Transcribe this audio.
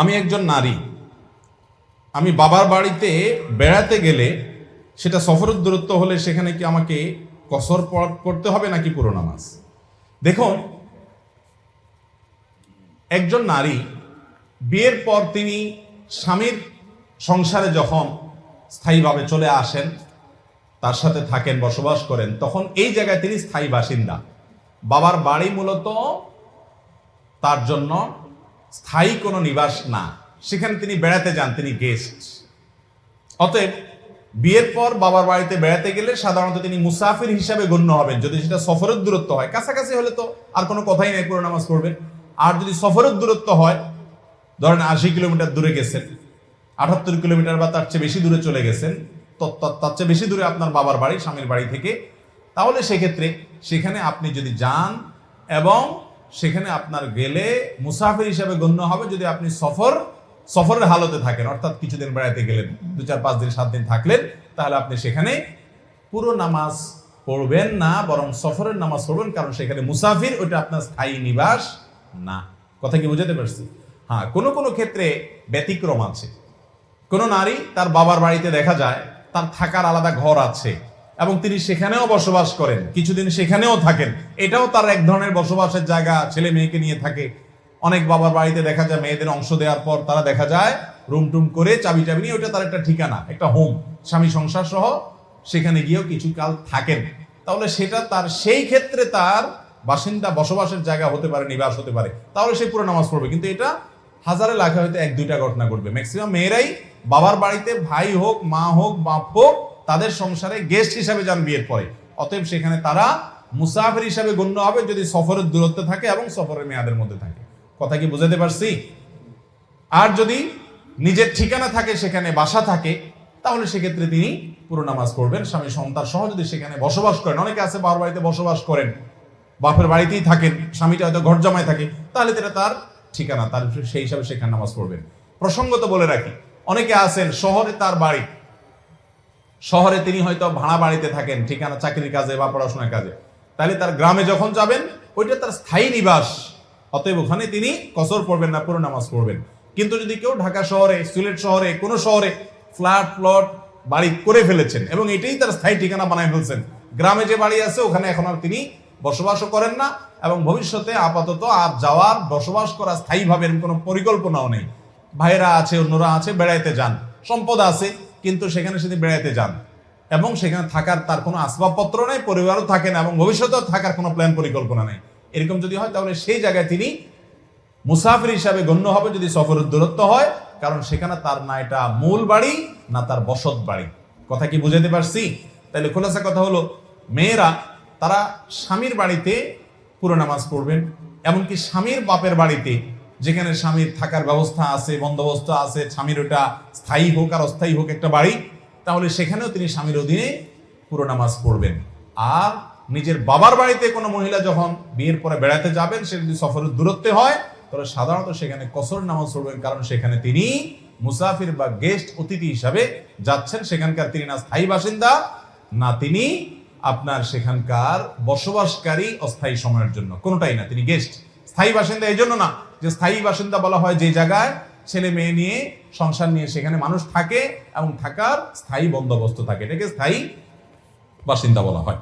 আমি একজন নারী। আমি বাবার বাড়িতে বেড়াতে গেলে সেটা সফরের দূরত্ব হলে সেখানে কি আমাকে কসর করতে হবে নাকি পুরো নামাজ? দেখুন, একজন নারী, বিয়ের পর তিনি স্বামীর সংসারে যখন স্থায়ীভাবে চলে আসেন, তার সাথে থাকেন, বসবাস করেন, তখন এই জায়গায় তিনি স্থায়ী বাসিন্দা। বাবার বাড়ি মূলত তার জন্য স্থায়ী কোনো নিবাস না। সেখানে তিনি বেড়াতে যান, তিনি গেস্ট অতএব, বিয়ের পর বাবার বাড়িতে বেড়াতে গেলে সাধারণত তিনি মুসাফির হিসাবে গণ্য হবেন। যদি সেটা সফরের দূরত্ব হয়, কাছাকাছি হলে তো আর কোনো কথাই নেই, পুরো নামাজ পড়বেন। আর যদি সফরের দূরত্ব হয়, ধরেন আশি কিলোমিটার দূরে গেছেন, আটাত্তর কিলোমিটার বা তার চেয়ে বেশি দূরে চলে গেছেন তার চেয়ে বেশি দূরে আপনার বাবার বাড়ি, স্বামীর বাড়ি থেকে, তাহলে সেক্ষেত্রে সেখানে আপনি যদি যান এবং সেখানে আপনার গেলে মুসাফির হিসাবে গণ্য হবে যদি আপনি সফর, সফরের হালতে থাকেন। অর্থাৎ কিছুদিন বেড়াতে গেলেন, দু চার পাঁচ দিন, সাত দিন থাকলেন, তাহলে আপনি সেখানে পুরো নামাজ পড়বেন না, বরং সফরের নামাজ পড়বেন, কারণ সেখানে মুসাফির ওইটা আপনার স্থায়ী নিবাস না। কথা কি বুঝাতে পারছি? হ্যাঁ কোনো কোনো ক্ষেত্রে ব্যতিক্রম আছে। কোনো নারী তার বাবার বাড়িতে দেখা যায়, তার থাকার আলাদা ঘর আছে। এবং তিনি সেখানেও বসবাস করেন, কিছুদিন সেখানেও থাকেন। এটাও তার এক ধরনের বসবাসের জায়গা, ছেলে মেয়েকে নিয়ে থাকে। অনেক বাবার বাড়িতে দেখা যায়, মেয়েদের অংশ দেওয়ার পর তারা দেখা যায়, রুম টুম করে চাবি টাবি নিয়ে ওটা তার একটা ঠিকানা, একটা হোম স্বামী সংসার সহ সেখানে গিয়েও কিছু কাল থাকেন। তাহলে সেটা তার, সেই ক্ষেত্রে তার বাসিন্দা বসবাসের জায়গা হতে পারে, নিবাস হতে পারে। তাহলে সে পুরো নামাজ পড়বে। কিন্তু এটা হাজারে লাখে হয়তো এক দুইটা ঘটনা ঘটবে। ম্যাক্সিমাম মেয়েরাই বাবার বাড়িতে ভাই হোক, মা হোক, বাপ হোক তাদের সংসারে গেস্ট হিসাবে যান বিয়ের পরে। অতএব সেখানে তারা মুসাফির হিসাবে গণ্য হবে যদি সফরের দূরত্বে থাকে এবং সফরের মেয়াদের মধ্যে থাকে। কথা কি বুঝাতে পারছি? আর যদি নিজের ঠিকানা থাকে, সেখানে বাসা থাকে, তাহলে সেক্ষেত্রে তিনি পুরো নামাজ পড়বেন। স্বামী সন্তান সহ যদি সেখানে বসবাস করেন, অনেকে আছে বাবার বাড়িতে বসবাস করেন, বাপের বাড়িতেই থাকেন, স্বামীটা হয়তো ঘর জমায় থাকে, তাহলে এটা তার ঠিকানা, তার সেই হিসাবে সেখানে নামাজ পড়বেন। প্রসঙ্গত বলে রাখি, অনেকে আছেন শহরে তার বাড়ি শহরে তিনি হয়তো ভাড়া বাড়িতে থাকেন, ঠিকানা, চাকরির কাজে বা পড়াশোনার কাজে। তাহলে তার গ্রামে যখন যাবেন, ওইটা তার স্থায়ী নিবাস। অতএব ওখানে তিনি কসর পড়বেন না, পুরো নামাজ পড়বেন। কিন্তু যদি কেউ ঢাকা শহরে, সিলেট শহরে, কোনো শহরে ফ্ল্যাট, প্লট, বাড়ি করে ফেলেছেন এবং এটাই তার স্থায়ী ঠিকানা বানায় ফেলছেন, গ্রামে যে বাড়ি আছে, ওখানে এখন আর তিনি বসবাসও করেন না এবং ভবিষ্যতে আপাতত আর যাওয়ার, বসবাস করা স্থায়ীভাবে কোনো পরিকল্পনাও নেই। ভাইরা আছে, অন্যরা আছে, বেড়াইতে যান। সম্পদ আছে কিন্তু সেখানে সেদিন বেড়াইতে যান। এবং সেখানে থাকার তার কোনো আসবাবপত্র নেই, পরিবারও থাকে না এবং ভবিষ্যতেও থাকার কোনো প্ল্যান পরিকল্পনা নেই। এরকম যদি হয়, তাহলে সেই জায়গায় তিনি মুসাফির হিসাবে গণ্য হবে যদি সফরের দূরত্ব হয়, কারণ সেখানে তার না এটা মূল বাড়ি, না তার বসত বাড়ি। কথা কি বুঝাতে পারছি? তাহলে খোলাসা কথা হলো, মেয়েরা, তারা স্বামীর বাড়িতে পুরো নামাজ পড়বেন, এমনকি স্বামীর বাপের বাড়িতে যেখানে স্বামীর থাকার ব্যবস্থা আছে, বন্দোবস্ত আছে, স্বামীর ওটা স্থায়ী হোক আর অস্থায়ী হোক একটা বাড়ি, তাহলে সেখানেও তিনি স্বামীর অধীনে পুরো নামাজ পড়বেন। আর নিজের বাবার বাড়িতে কোনো মহিলা যখন বিয়ের পরে বেড়াতে যাবেন, সে যদি সফরের দূরত্বে হয়, তাহলে সাধারণত সেখানে কসর নামাজ পড়বেন, কারণ সেখানে তিনি মুসাফির বা গেস্ট অতিথি হিসাবে যাচ্ছেন। সেখানকার তিনি না স্থায়ী বাসিন্দা, না তিনি আপনার সেখানকার বসবাসকারী অস্থায়ী সময়ের জন্য। কোনোটাই না, তিনি গেস্ট স্থায়ী বাসিন্দা এই জন্য না। যে স্থায়ী বাসিন্দা বলা হয় যে জায়গায় ছেলে মেয়ে নিয়ে সংসার নিয়ে সেখানে মানুষ থাকে এবং থাকার স্থায়ী বন্দোবস্ত থাকে। এটাকে স্থায়ী বাসিন্দা বলা হয়।